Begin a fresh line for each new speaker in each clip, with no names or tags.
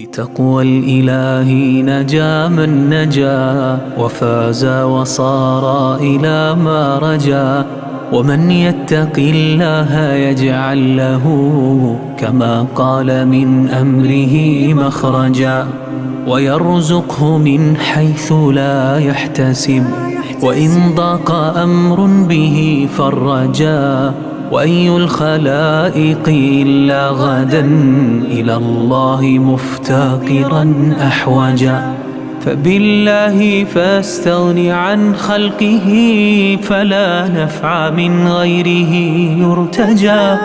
بتقوى الإله نجا من نجا وفاز وصار إلى ما رجا. ومن يتق الله يجعل له كما قال من أمره مخرجا. ويرزقه من حيث لا يحتسب. وإن ضاق أمر به فرجا. وأي الخلائق إلا غدا إلى الله مفتقرا أحوجا. فبالله فاستغن عن خلقه فلا نفع من غيره يرتجى.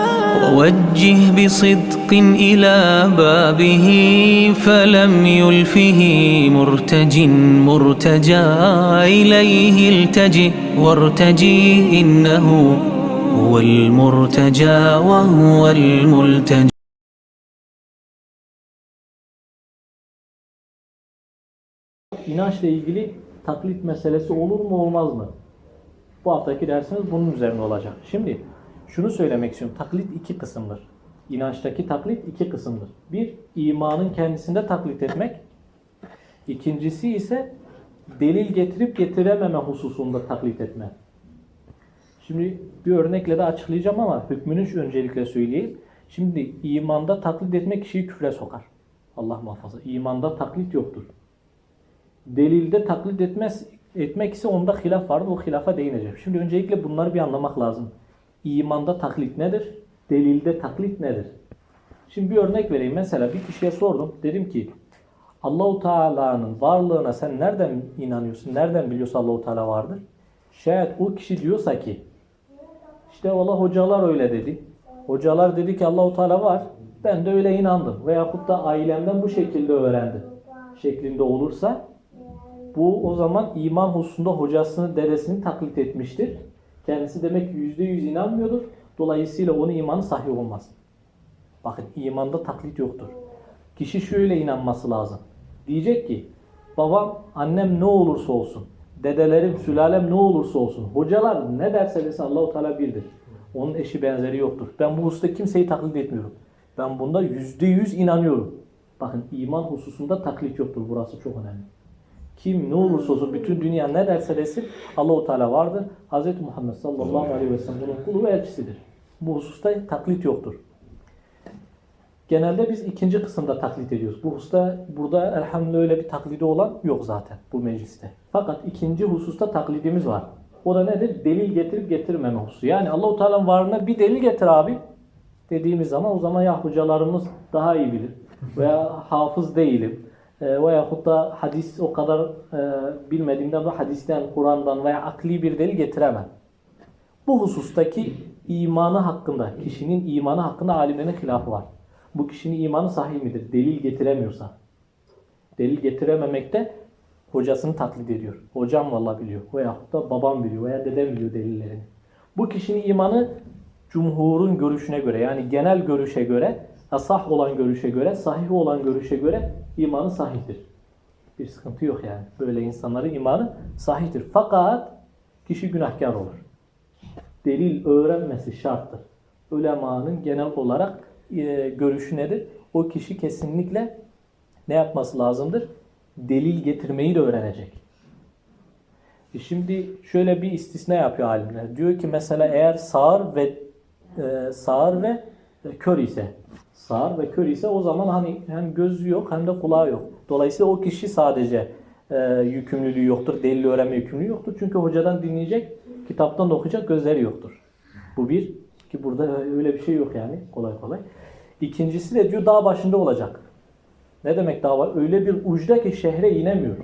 ووجه بصدق إلى بابه فلم يلفه مرتج مرتجى. إليه التجئ وارتجي إنه هو المرتجى وهو الملتجى
İnançla ilgili taklit meselesi olur mu olmaz mı? Bu haftaki dersimiz bunun üzerine olacak. Şimdi şunu söylemek istiyorum. Taklit iki kısımdır. İnançtaki taklit iki kısımdır. Bir, imanın kendisinde taklit etmek. İkincisi ise delil getirip getirememe hususunda taklit etme. Şimdi bir örnekle de açıklayacağım ama hükmünü şu öncelikle söyleyeyim. Şimdi imanda taklit etmek kişiyi küfre sokar. Allah muhafaza. İmanda taklit yoktur. Delilde taklit etmez etmek ise onda hilaf vardı. O hilafa değineceğim. Şimdi öncelikle bunları bir anlamak lazım. İmanda taklit nedir? Delilde taklit nedir? Şimdi bir örnek vereyim. Mesela bir kişiye sordum. Dedim ki Allahu Teala'nın varlığına sen nereden inanıyorsun? Nereden biliyorsun Allahu Teala vardır? Şayet o kişi diyorsa ki işte valla hocalar öyle dedi. Hocalar dedi ki Allahu Teala var. Ben de öyle inandım. Veyahut da ailemden bu şekilde öğrendim. Şeklinde olursa bu o zaman iman hususunda hocasını, dedesini taklit etmiştir. Kendisi demek yüzde yüz inanmıyordur. Dolayısıyla onun imanı sahih olmaz. Bakın imanda taklit yoktur. Kişi şöyle inanması lazım. Diyecek ki babam, annem ne olursa olsun, dedelerim, sülalem ne olursa olsun, hocalar ne derse desin Allahu Teala birdir. Onun eşi benzeri yoktur. Ben bu hususta kimseyi taklit etmiyorum. Ben bunda yüzde yüz inanıyorum. Bakın iman hususunda taklit yoktur. Burası çok önemli. Kim ne olursa olsun bütün dünya ne derse desin Allahu Teala vardır. Hz. Muhammed sallallahu aleyhi ve sellem bunun kulu ve elçisidir. Bu hususta taklit yoktur. Genelde biz ikinci kısımda taklit ediyoruz. Bu hususta burada elhamdülillah öyle bir taklidi olan yok zaten bu mecliste. Fakat ikinci hususta taklidimiz var. O da nedir? Delil getirip getirmeme hususu. Yani Allahu Teala'nın varlığına bir delil getir abi dediğimiz zaman o zaman ya hocalarımız daha iyi bilir veya hafız değilim e, veyahut da hadis o kadar e, bilmediğimden de hadisten, Kur'an'dan veya akli bir delil getiremem. Bu husustaki imanı hakkında, kişinin imanı hakkında alimlerin hilafı var. Bu kişinin imanı sahih midir? Delil getiremiyorsa. Delil getirememekte hocasını taklit ediyor. Hocam valla biliyor. Veyahut da babam biliyor veya dedem biliyor delillerini. Bu kişinin imanı cumhurun görüşüne göre yani genel görüşe göre, asah olan görüşe göre, sahih olan görüşe göre imanı sahihtir. Bir sıkıntı yok yani. Böyle insanların imanı sahihtir. Fakat kişi günahkar olur. Delil öğrenmesi şarttır. Ulemanın genel olarak e, görüşü nedir? O kişi kesinlikle ne yapması lazımdır? Delil getirmeyi de öğrenecek. E Şimdi şöyle bir istisna yapıyor alimler. Diyor ki mesela eğer sağır ve e, sağır ve kör ise sağır ve kör ise o zaman hani hem gözü yok hem de kulağı yok. Dolayısıyla o kişi sadece e, yükümlülüğü yoktur. Delil öğrenme yükümlülüğü yoktur. Çünkü hocadan dinleyecek, kitaptan okuyacak gözleri yoktur. Bu bir. Ki burada öyle bir şey yok yani kolay kolay. İkincisi de diyor dağ başında olacak. Ne demek dağ var? Öyle bir uçta ki şehre inemiyor.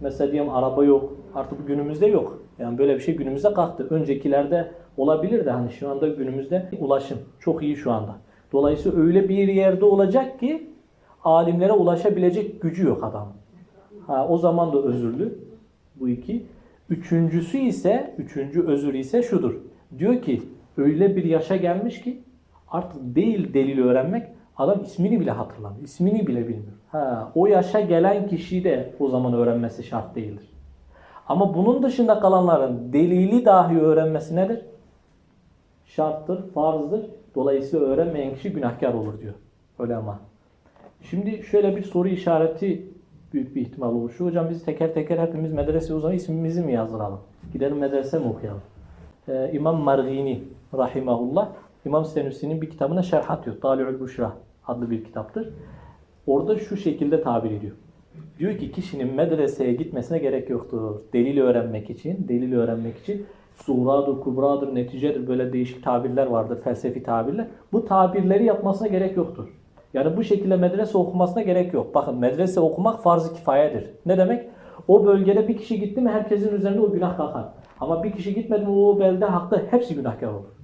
Mesela diyelim araba yok. Artık günümüzde yok. Yani böyle bir şey günümüzde kalktı. Öncekilerde olabilir de hani şu anda günümüzde ulaşım çok iyi şu anda. Dolayısıyla öyle bir yerde olacak ki alimlere ulaşabilecek gücü yok adam. Ha, o zaman da özürlü bu iki. Üçüncüsü ise, üçüncü özür ise şudur. Diyor ki öyle bir yaşa gelmiş ki artık değil delil öğrenmek adam ismini bile hatırlamıyor. İsmini bile bilmiyor. Ha, o yaşa gelen kişi de o zaman öğrenmesi şart değildir. Ama bunun dışında kalanların delili dahi öğrenmesi nedir? Şarttır, farzdır. Dolayısıyla öğrenmeyen kişi günahkar olur diyor ulema. Şimdi şöyle bir soru işareti büyük bir ihtimal oluşuyor. Hocam biz teker teker hepimiz medrese o zaman ismimizi mi yazdıralım? Gidelim medrese mi okuyalım? Ee, İmam Margini rahimahullah İmam Senüsi'nin bir kitabına şerh atıyor. Tali'ül Büşra adlı bir kitaptır. Orada şu şekilde tabir ediyor. Diyor ki kişinin medreseye gitmesine gerek yoktur. Delil öğrenmek için, delil öğrenmek için suğradır, kubradır, neticedir böyle değişik tabirler vardır, felsefi tabirler. Bu tabirleri yapmasına gerek yoktur. Yani bu şekilde medrese okumasına gerek yok. Bakın medrese okumak farz-ı kifayedir. Ne demek? O bölgede bir kişi gitti mi herkesin üzerinde o günah kalkar. Ama bir kişi gitmedi mi o belde hakta hepsi günahkar olur.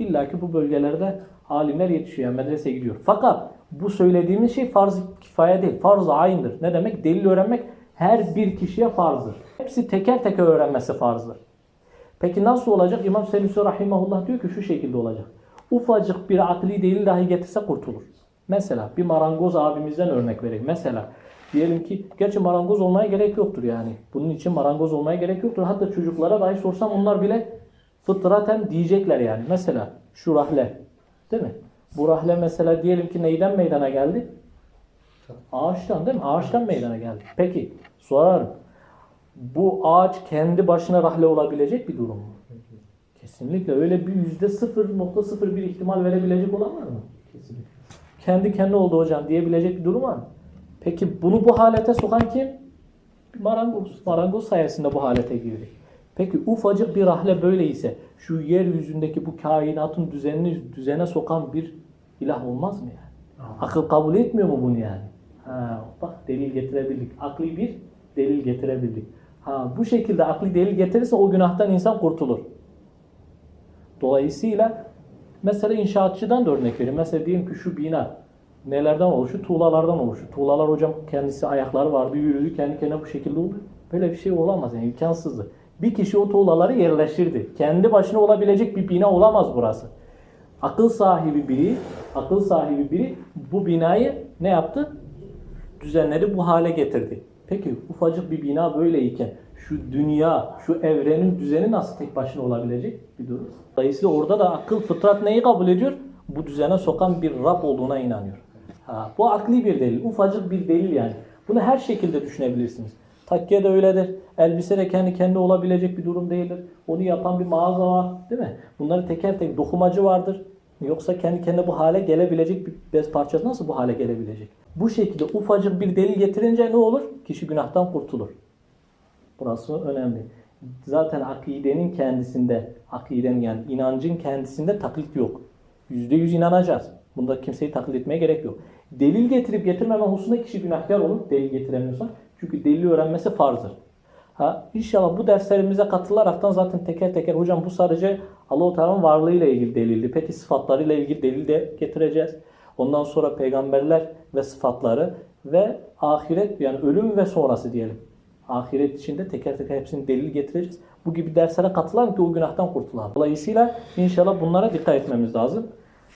İlla ki bu bölgelerde alimler yetişiyor, yani medreseye gidiyor. Fakat bu söylediğimiz şey farz-ı kifaye değil, farz-ı ayındır. Ne demek? Delil öğrenmek her bir kişiye farzdır. Hepsi teker teker öğrenmesi farzdır. Peki nasıl olacak? İmam Selimsi Rahimahullah diyor ki şu şekilde olacak. Ufacık bir akli delil dahi getirse kurtulur. Mesela bir marangoz abimizden örnek vereyim. Mesela diyelim ki gerçi marangoz olmaya gerek yoktur yani. Bunun için marangoz olmaya gerek yoktur. Hatta çocuklara dahi sorsam onlar bile fıtraten diyecekler yani. Mesela şu rahle değil mi? Bu rahle mesela diyelim ki neyden meydana geldi? Ağaçtan değil mi? Ağaçtan meydana geldi. Peki sorarım. Bu ağaç kendi başına rahle olabilecek bir durum mu? Kesinlikle öyle bir yüzde 0.01 ihtimal verebilecek olan var mı? Kesinlikle. Kendi kendi oldu hocam diyebilecek bir durum var mı? Peki bunu bu halete sokan kim? Marangoz. Marangoz sayesinde bu halete girdi. Peki ufacık bir rahle böyleyse şu yeryüzündeki bu kainatın düzenini düzene sokan bir ilah olmaz mı yani? Akıl kabul etmiyor mu bunu yani? Ha, bak delil getirebildik. Akli bir delil getirebildik. Ha, bu şekilde akli delil getirirse o günahtan insan kurtulur. Dolayısıyla mesela inşaatçıdan da örnek vereyim. Mesela diyelim ki şu bina nelerden oluşuyor? Tuğlalardan oluşuyor. Tuğlalar hocam kendisi ayakları vardı, yürüdü, kendi kendine bu şekilde oldu. Böyle bir şey olamaz yani imkansızdı. Bir kişi o tuğlaları yerleştirdi. Kendi başına olabilecek bir bina olamaz burası. Akıl sahibi biri, akıl sahibi biri bu binayı ne yaptı? Düzenleri bu hale getirdi. Peki ufacık bir bina böyleyken şu dünya, şu evrenin düzeni nasıl tek başına olabilecek bir durum? Dolayısıyla orada da akıl fıtrat neyi kabul ediyor? Bu düzene sokan bir Rab olduğuna inanıyor. Ha, bu akli bir delil, ufacık bir delil yani. Bunu her şekilde düşünebilirsiniz. Takke de öyledir. Elbise de kendi kendi olabilecek bir durum değildir. Onu yapan bir mağaza var, değil mi? Bunları teker tek dokumacı vardır. Yoksa kendi kendine bu hale gelebilecek bir bez parçası nasıl bu hale gelebilecek? Bu şekilde ufacık bir delil getirince ne olur? Kişi günahtan kurtulur. Burası önemli. Zaten akidenin kendisinde, akidenin yani inancın kendisinde taklit yok. Yüzde yüz inanacağız. Bunda kimseyi taklit etmeye gerek yok. Delil getirip getirmeme hususunda kişi günahkar olur. Delil getiremiyorsa. Çünkü delili öğrenmesi farzdır. Ha, inşallah bu derslerimize katılaraktan zaten teker teker hocam bu sadece Allah-u Teala'nın varlığıyla ilgili delildi. Peki sıfatlarıyla ilgili delil de getireceğiz. Ondan sonra peygamberler ve sıfatları ve ahiret yani ölüm ve sonrası diyelim. Ahiret içinde teker teker hepsini delil getireceğiz. Bu gibi derslere katılalım ki o günahtan kurtulalım. Dolayısıyla inşallah bunlara dikkat etmemiz lazım.